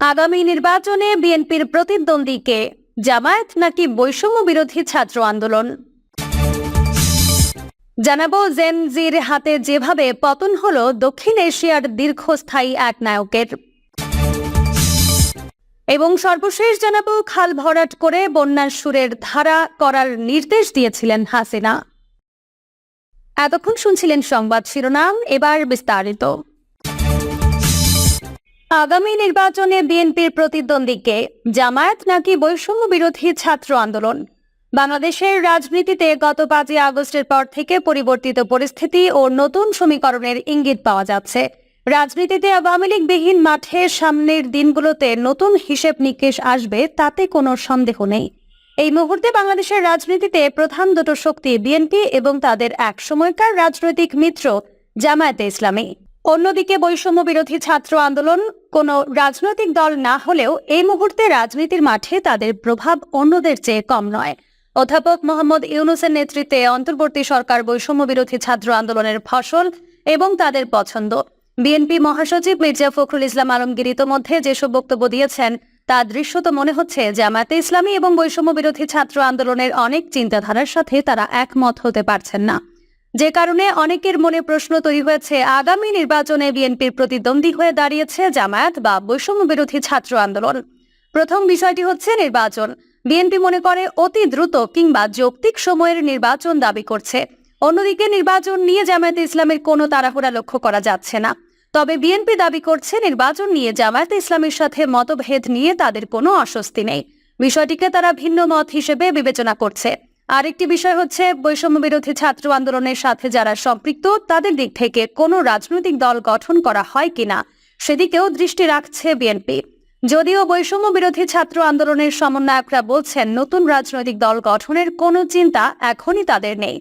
আগামী নির্বাচনে বিএনপির প্রতিদ্বন্দ্বীকে জামায়াত নাকি বৈষম্য বিরোধী ছাত্র আন্দোলন? জানাব জেনজির হাতে যেভাবে পতন হলো দক্ষিণ এশিয়ার দীর্ঘস্থায়ী এক নায়কের। এবং সর্বশেষ জানাব খাল ভরাট করে বন্যার সুরের ধারা করার নির্দেশ দিয়েছিলেন হাসিনা। এতক্ষণ শুনছিলেন সংবাদ শিরোনাম, এবার বিস্তারিত। আগামী নির্বাচনে বিএনপির প্রতিদ্বন্দ্বীকে জামায়াত নাকি বৈষম্য বিরোধী ছাত্র আন্দোলন? বাংলাদেশের রাজনীতিতে গত পাঁচই আগস্টের পর থেকে পরিবর্তিত পরিস্থিতি ও নতুন সমীকরণের ইঙ্গিত পাওয়া যাচ্ছে। রাজনীতিতে আওয়ামী লীগবিহীন মাঠে সামনের দিনগুলোতে নতুন হিসেব নিকেশ আসবে, তাতে কোনো সন্দেহ নেই। এই মুহূর্তে বাংলাদেশের রাজনীতিতে প্রধান দুটো শক্তি বিএনপি এবং তাদের এক সময়কার রাজনৈতিক মিত্র জামায়াতে ইসলামী। অন্যদিকে বৈষম্য বিরোধী ছাত্র আন্দোলন কোনো রাজনৈতিক দল না হলেও এই মুহূর্তে রাজনীতির মাঠে তাদের প্রভাব অন্যদের চেয়ে কম নয়। অধ্যাপক মোহাম্মদ ইউনুসের নেতৃত্বে অন্তর্বর্তী সরকার বৈষম্য বিরোধী ছাত্র আন্দোলনের ফসল এবং তাদের পছন্দ। বিএনপি মহাসচিব মির্জা ফখরুল ইসলাম আলমগীর ইতোমধ্যে যেসব বক্তব্য দিয়েছেন, তা দৃশ্যত মনে হচ্ছে জামায়াতে ইসলামী এবং বৈষম্য বিরোধী ছাত্র আন্দোলনের অনেক চিন্তাধারার সাথে তারা একমত হতে পারছেন না। যে কারণে অনেকের মনে প্রশ্ন তৈরি হয়েছে, আগামী নির্বাচনে বিএনপির প্রতিদ্বন্দ্বী হয়ে দাঁড়িয়েছে জামায়াত বা বৈষম্য বিরোধী ছাত্র আন্দোলন। প্রথম বিষয়টি হচ্ছে নির্বাচন। বিএনপি মনে করে অতি দ্রুত কিংবা যৌক্তিক সময়ের নির্বাচন দাবি করছে। অন্যদিকে নির্বাচন নিয়ে জামায়াতে ইসলামের কোনো তাড়াহুড়া লক্ষ্য করা যাচ্ছে না। তবে বিএনপি দাবি করছে নির্বাচন নিয়ে জামায়াতে ইসলামের সাথে মতভেদ নিয়ে তাদের কোনো অস্বস্তি নেই। বিষয়টিকে তারা ভিন্ন মত হিসেবে বিবেচনা করছে। আরেকটি বিষয় হচ্ছে বৈষম্য বিরোধী ছাত্র আন্দোলনের সাথে যারা সম্পৃক্ত, তাদের দিক থেকে কোনো রাজনৈতিক দল গঠন করা হয় কিনা, সেদিকেও দৃষ্টি রাখছে বিএনপি। যদিও বৈষম্য বিরোধী ছাত্র আন্দোলনের সমন্বয়করা বলছেন, নতুন রাজনৈতিক দল গঠনের কোনো চিন্তা এখনই তাদের নেই।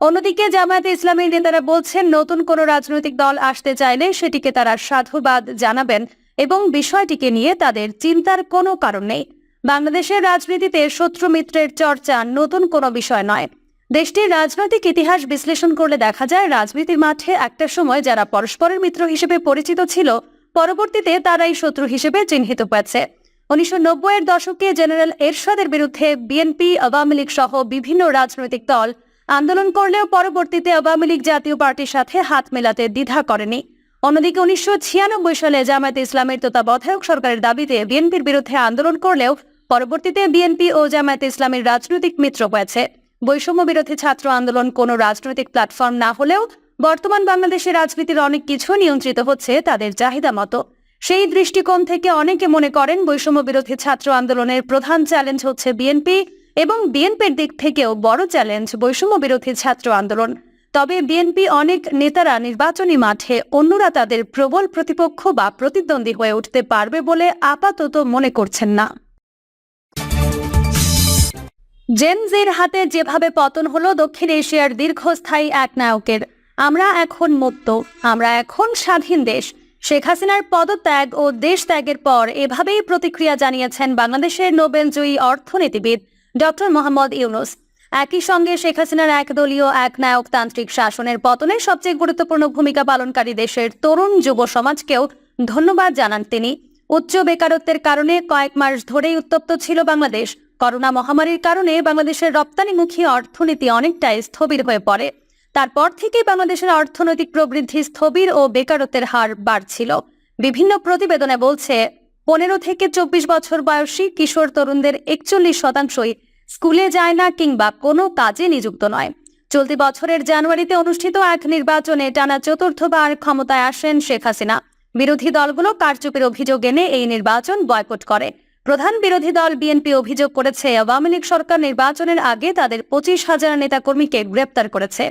অন্যদিকে জামায়াতে ইসলামীর নেতারা বলছেন, নতুন কোনো রাজনৈতিক দল আসতে চাইলে সেটিকে তারা সাধুবাদ জানাবেন এবং বিষয়টিকে নিয়ে তাদের চিন্তার কোনো কারণ নেই। বাংলাদেশের রাজনীতিতে শত্রু মিত্রের চর্চা নতুন কোনো বিষয় নয়। দেশটির রাজনৈতিক ইতিহাস বিশ্লেষণ করলে দেখা যায়, রাজনীতির মাঠে একটা সময় যারা পরস্পরের মিত্র হিসেবে পরিচিত ছিল, পরবর্তীতে তারাই শত্রু হিসেবে চিহ্নিত হয়েছে। উনিশশো এর দশকে জেনারেল এরশাদের বিরুদ্ধে বিএনপি, আওয়ামী লীগ সহ বিভিন্ন রাজনৈতিক দল আন্দোলন করলেও পরবর্তীতে আওয়ামী লীগ জাতীয় পার্টির সাথে হাত মেলাতে দ্বিধা করেনি। অন্যদিকে উনিশশো ছিয়ানব্বই সালে জামায়াতে ইসলামের তত্ত্বাবধায়ক সরকারের দাবিতে বিএনপির বিরুদ্ধে আন্দোলন করলেও পরবর্তীতে বিএনপি ও জামায়াতে ইসলামের রাজনৈতিক মিত্র হয়েছে। বৈষম্য বিরোধী ছাত্র আন্দোলন কোনো রাজনৈতিক প্ল্যাটফর্ম না হলেও বর্তমান বাংলাদেশের রাজনীতির অনেক কিছু নিয়ন্ত্রিত হচ্ছে তাদের চাহিদা মতো। সেই দৃষ্টিকোণ থেকে অনেকে মনে করেন বৈষম্য বিরোধী ছাত্র আন্দোলনের প্রধান চ্যালেঞ্জ হচ্ছে বিএনপি এবং বিএনপির দিক থেকেও বড় চ্যালেঞ্জ বৈষম্য বিরোধী ছাত্র আন্দোলন। তবে বিএনপি অনেক নেতারা নির্বাচনী মাঠে অন্যরা তাদের প্রবল প্রতিপক্ষ বা প্রতিদ্বন্দ্বী হয়ে উঠতে পারবে বলে আপাতত মনে করছেন না। জেনজির হাতে যেভাবে পতন হলো, দক্ষিণ এশিয়ার দীর্ঘস্থায়ী এক নায়কের। আমরা এখন মুক্ত, আমরা এখন স্বাধীন দেশ। শেখ হাসিনার পদত্যাগ ও দেশ ত্যাগের পর এভাবেই প্রতিক্রিয়া জানিয়েছেন বাংলাদেশের নোবেলজয়ী অর্থনীতিবিদ ডক্টর মোহাম্মদ ইউনুস। একই সঙ্গে শেখ হাসিনার একদলীয় এক নায়কতান্ত্রিক শাসনের পতনে সবচেয়ে গুরুত্বপূর্ণ ভূমিকা পালনকারী দেশের তরুণ যুব সমাজকেও ধন্যবাদ জানান তিনি। উচ্চ বেকারত্বের কারণে কয়েক মাস ধরেই উত্তপ্ত ছিল বাংলাদেশ। করোনা মহামারীর কারণে বাংলাদেশের রপ্তানিমুখী অর্থনীতি অনেকটাই স্থবির হয়ে পড়ে। তারপর থেকেই বাংলাদেশের অর্থনৈতিক প্রবৃদ্ধি স্থবির ও বেকারত্বের হার বাড়ছিল। বিভিন্ন প্রতিবেদনে বলছে, পনেরো থেকে চব্বিশ বছর বয়সী কিশোর তরুণদের একচল্লিশ শতাংশই স্কুলে যায় না কিংবা কোনো কাজে নিযুক্ত নয়। চলতি বছরের জানুয়ারিতে অনুষ্ঠিত এক নির্বাচনে টানা চতুর্থবার ক্ষমতায় আসেন শেখ হাসিনা। বিরোধী দলগুলো কারচুপির অভিযোগ এনে এই নির্বাচন বয়কট করে। প্রধান বিরোধী দল বিএনপি অভিযোগ করেছে, আওয়ামী লীগ সরকার নির্বাচনের আগে তাদের পঁচিশ হাজার নেতাকর্মীকে গ্রেপ্তার করেছে।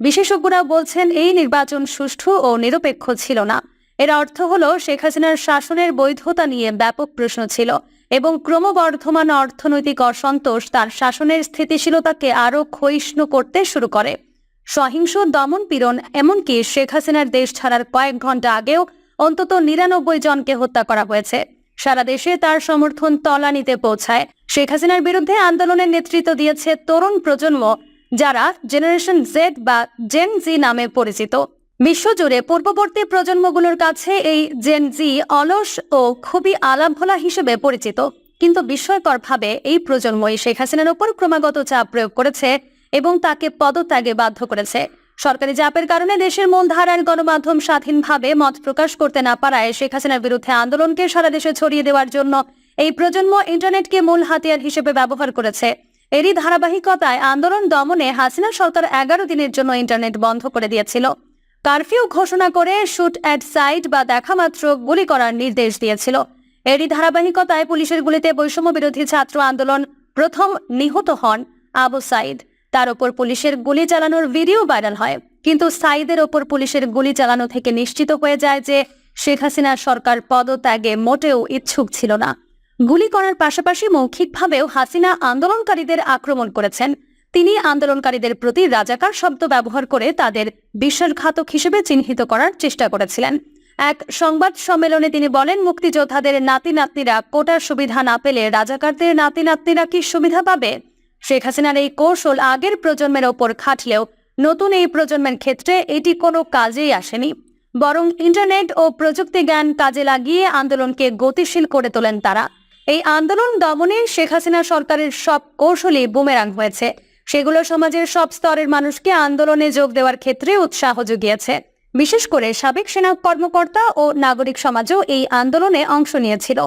বিশেষজ্ঞরা বলছেন, এই নির্বাচন সুষ্ঠু ও নিরপেক্ষ ছিল না। এর অর্থ হল, শেখ হাসিনার শাসনের বৈধতা নিয়ে ব্যাপক প্রশ্ন ছিল এবং ক্রমবর্ধমান অর্থনৈতিক অসন্তোষ তার শাসনের স্থিতিশীলতাকে আরও ক্ষয়িষ্ণু করতে শুরু করে। সহিংস দমন পীড়ন এমনকি শেখ হাসিনার দেশ ছাড়ার কয়েক ঘণ্টা আগেও অন্তত নিরানব্বই জনকে হত্যা করা হয়েছে। সারা দেশে তার সমর্থন তলানিতে পৌঁছায়। শেখ হাসিনার বিরুদ্ধে আন্দোলনের নেতৃত্ব দিয়েছে তরুণ প্রজন্ম, যারা জেনারেশন জেড বা জেন জি নামে পরিচিত। বিশ্বজুড়ে পূর্ববর্তী প্রজন্মগুলোর কাছে এই জেন জি অলস ও খুবই আলাভোলা হিসেবে পরিচিত। কিন্তু বিস্ময়করভাবে এই প্রজন্মই শেখ হাসিনার ওপর ক্রমাগত চাপ প্রয়োগ করেছে এবং তাকে পদত্যাগে বাধ্য করেছে। সরকারি চাপের কারণে দেশের মূলধারার গণমাধ্যম স্বাধীনভাবে মত প্রকাশ করতে না পারায় শেখ হাসিনার বিরুদ্ধে আন্দোলনকে সারা দেশে ছড়িয়ে দেওয়ার জন্য এই প্রজন্ম ইন্টারনেটকে মূল হাতিয়ার হিসেবে ব্যবহার করেছে। এরই ধারাবাহিকতায় আন্দোলন দমনে হাসিনা সরকার এগারো দিনের জন্য ইন্টারনেট বন্ধ করে দিয়েছিল। কারফিউ ঘোষণা করে শুট অ্যাট সাইট বা দেখা মাত্র গুলি করার নির্দেশ দিয়েছিল। এরই ধারাবাহিকতায় পুলিশের গুলিতে বৈষম্য বিরোধী ছাত্র আন্দোলন প্রথম নিহত হন আবু সাইদ। তার ওপর পুলিশের গুলি চালানোর ভিডিও ভাইরাল হয়। কিন্তু সাইদের ওপর পুলিশের গুলি চালানো থেকে নিশ্চিত হয়ে যায় যে শেখ হাসিনা সরকার পদত্যাগে মোটেও ইচ্ছুক ছিল না। গুলি করার পাশাপাশি মৌখিকভাবেও হাসিনা আন্দোলনকারীদের আক্রমণ করেছেন। তিনি আন্দোলনকারীদের প্রতি রাজাকার শব্দ ব্যবহার করে তাদের বিশ্বাসঘাতক হিসেবে চিহ্নিত করার চেষ্টা করেছিলেন। এক সংবাদ সম্মেলনে তিনি বলেন, মুক্তিযোদ্ধাদের নাতি নাতনিরা কোটার সুবিধা না পেলে রাজাকারদের নাতি নাতনিরা কি সুবিধা পাবে? শেখ হাসিনার এই কৌশল আগের প্রজন্মের ওপর খাটলেও নতুন এই প্রজন্মের ক্ষেত্রে এটি কোনো কাজেই আসেনি। বরং ইন্টারনেট ও প্রযুক্তি জ্ঞান কাজে লাগিয়ে আন্দোলনকে গতিশীল করে তোলেন তারা। এই আন্দোলন দমনে শেখ হাসিনা সরকারের সব কৌশলই বুমেরাং হয়েছে। সেগুলো সমাজের সব স্তরের মানুষকে আন্দোলনে যোগ দেওয়ার ক্ষেত্রে উৎসাহ জুগিয়েছে। বিশেষ করে সাবেক সেনা কর্মকর্তা ও নাগরিক সমাজও এই আন্দোলনে অংশ নিয়েছিল।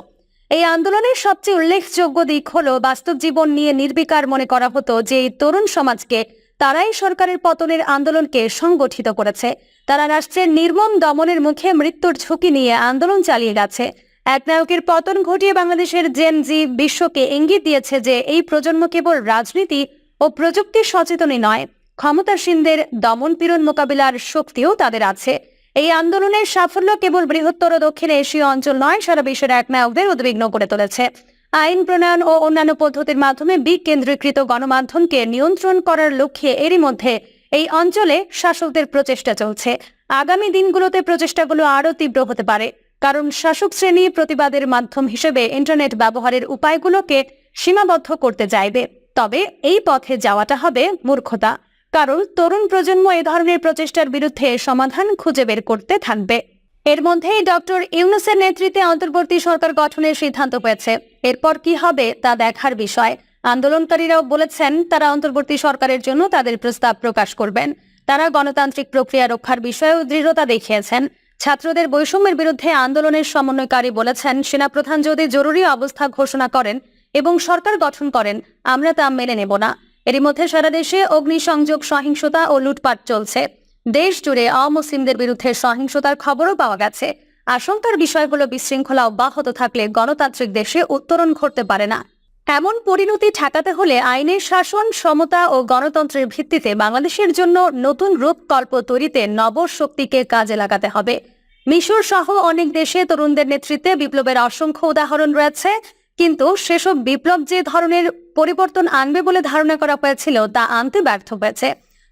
এই আন্দোলনের সবচেয়ে উল্লেখযোগ্য দিক হল, বাস্তব জীবন নিয়ে নির্বিকার মনে করা হতো যে তরুণ সমাজকে তারাই সরকারের পতনের আন্দোলনকে সংগঠিত করেছে। তারা রাষ্ট্রের নির্মম দমনের মুখে মৃত্যুর ঝুঁকি নিয়ে আন্দোলন চালিয়ে গেছে। একনায়কের পতন ঘটিয়ে বাংলাদেশের জেন জি বিশ্বকে ইঙ্গিত দিয়েছে যে এই প্রজন্ম কেবল রাজনীতি ও প্রযুক্তি সচেতনই নয়, ক্ষমতাসীনদের দমন পীড়ন মোকাবিলার শক্তিও তাদের আছে। এই আন্দোলনের সাফল্য কেবল বৃহত্তর দক্ষিণ এশীয় অঞ্চল নয়, সারা বিশ্বের এক নায়কদের উদ্বিগ্ন করে তুলেছে। আইন প্রণয়ন ও অন্যান্য পদ্ধতির মাধ্যমে বিকেন্দ্রীকৃত গণমাধ্যমকে নিয়ন্ত্রণ করার লক্ষ্যে এরই মধ্যে এই অঞ্চলে শাসকদের প্রচেষ্টা চলছে। আগামী দিনগুলোতে প্রচেষ্টাগুলো আরও তীব্র হতে পারে, কারণ শাসক শ্রেণি প্রতিবাদের মাধ্যম হিসেবে ইন্টারনেট ব্যবহারের উপায়গুলোকে সীমাবদ্ধ করতে চাইবে। তবে এই পথে যাওয়াটা হবে মূর্খতা। কারণ তরুণ প্রজন্ম এ ধরনের প্রচেষ্টার বিরুদ্ধে সমাধান খুঁজে বের করতে থাকবে। এর মধ্যেই ডক্টর ইউনুসের নেতৃত্বে অন্তর্বর্তী সরকার গঠনের সিদ্ধান্ত হয়েছে। এরপর কি হবে তা দেখার বিষয়। আন্দোলনকারীরাও বলেছেন, তারা অন্তর্বর্তী সরকারের জন্য তাদের প্রস্তাব প্রকাশ করবেন। তারা গণতান্ত্রিক প্রক্রিয়া রক্ষার বিষয়েও দৃঢ়তা দেখিয়েছেন। ছাত্রদের বৈষম্যের বিরুদ্ধে আন্দোলনের সমন্বয়কারী বলেছেন, সেনাপ্রধান যদি জরুরি অবস্থা ঘোষণা করেন এবং সরকার গঠন করেন, আমরা তা মেনে নেব না। এরই মধ্যে সারা দেশে অগ্নিসংযোগ, সহিংসতা ও লুটপাট চলছে। দেশ জুড়ে অমুসলিমদের বিরুদ্ধে সহিংসতার খবরও পাওয়া গেছে। আশঙ্কার বিষয়গুলো বিশৃঙ্খলা অব্যাহত থাকলে গণতান্ত্রিক দেশে উত্তরণ ঘটতে পারে না। এমন পরিণতি ঠেকাতে হলে আইনের শাসন, সমতা ও গণতন্ত্রের ভিত্তিতে বাংলাদেশের জন্য নতুন রূপকল্প তৈরিতে নবশক্তিকে কাজে লাগাতে হবে। মিশর সহ অনেক দেশে তরুণদের নেতৃত্বে বিপ্লবের অসংখ্য উদাহরণ রয়েছে। কিন্তু সেসব বিপ্লব যে ধরনের পরিবর্তন আনবে বলে ধারণা করা হয়েছিল, তা আনতে ব্যর্থ হয়েছে।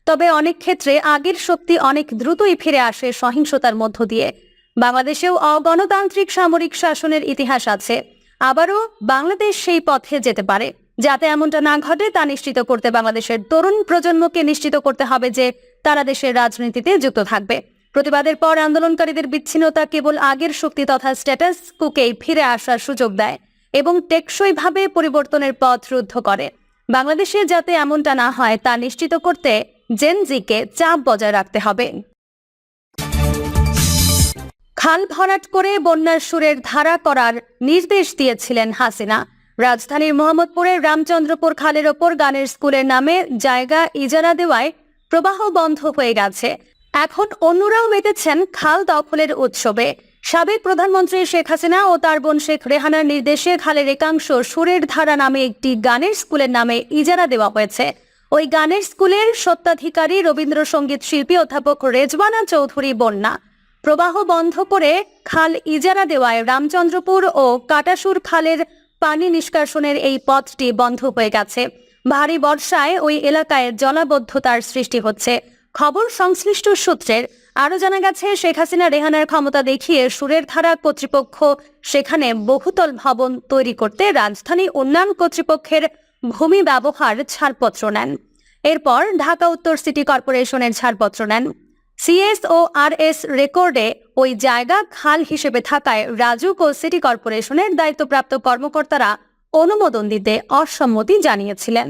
তবে অনেক ক্ষেত্রে আগের শক্তি অনেক দ্রুতই ফিরে আসে সহিংসতার মধ্য দিয়ে। বাংলাদেশেও অগণতান্ত্রিক সামরিক শাসনের ইতিহাস আছে। আবারও বাংলাদেশ সেই পথে যেতে পারে। যাতে এমনটা না ঘটে, তা নিশ্চিত করতে বাংলাদেশের তরুণ প্রজন্মকে নিশ্চিত করতে হবে যে তারা দেশের রাজনীতিতে যুক্ত থাকবে। প্রতিবাদের পর আন্দোলনকারীদের বিচ্ছিন্নতা কেবল আগের শক্তি তথা স্ট্যাটাস কুকেই ফিরে আসার সুযোগ দেয়। এবং টেকসইভাবে পরিবর্তনের পথ রুদ্ধ করে। বাংলাদেশে যাতে এমনটা না হয়, তা নিশ্চিত করতে জেনজিকে চাপ বজায় রাখতে হবে। খাল ভরাট করে বন্যার সুরের ধারা করার নির্দেশ দিয়েছিলেন হাসিনা। রাজধানীর মোহাম্মদপুরের রামচন্দ্রপুর খালের ওপর গানের স্কুলের নামে জায়গা ইজারা দেওয়ায় প্রবাহ বন্ধ হয়ে গেছে। এখন অন্যরাও মেতেছেন খাল দখলের উৎসবে। সাবেক প্রধানমন্ত্রী শেখ হাসিনা ও তার বোন শেখ রেহানার নির্দেশে খালের একাংশ সুরের ধারা নামে একটি গানের স্কুলের নামে ইজারা দেওয়া হয়েছে। ওই গানের স্কুলের সত্ত্বাধিকারী রবীন্দ্রসঙ্গীত শিল্পী অধ্যাপক রেজওয়ানা চৌধুরী বন্যা। প্রবাহ বন্ধ করে খাল ইজারা দেওয়ায় রামচন্দ্রপুর ও কাটাসুর খালের পানি নিষ্কাশনের এই পথটি বন্ধ হয়ে গেছে। ভারী বর্ষায় ওই এলাকায় জলাবদ্ধতার সৃষ্টি হচ্ছে। খবর সংশ্লিষ্ট সূত্রের আরও জানা গেছে, শেখ হাসিনা রেহানার ক্ষমতা দেখিয়ে সুরের ধারা কর্তৃপক্ষ সেখানে বহুতল ভবন তৈরি করতে রাজধানী উন্নয়ন কর্তৃপক্ষের ভূমি ব্যবহার ছাড়পত্র নেন। এরপর ঢাকা উত্তর সিটি কর্পোরেশনের ছাড়পত্র নেন। সিএস ও আর এস রেকর্ডে ওই জায়গা খাল হিসেবে থাকায় রাজুক ও সিটি কর্পোরেশনের দায়িত্বপ্রাপ্ত কর্মকর্তারা অনুমোদন দিতে অসম্মতি জানিয়েছিলেন।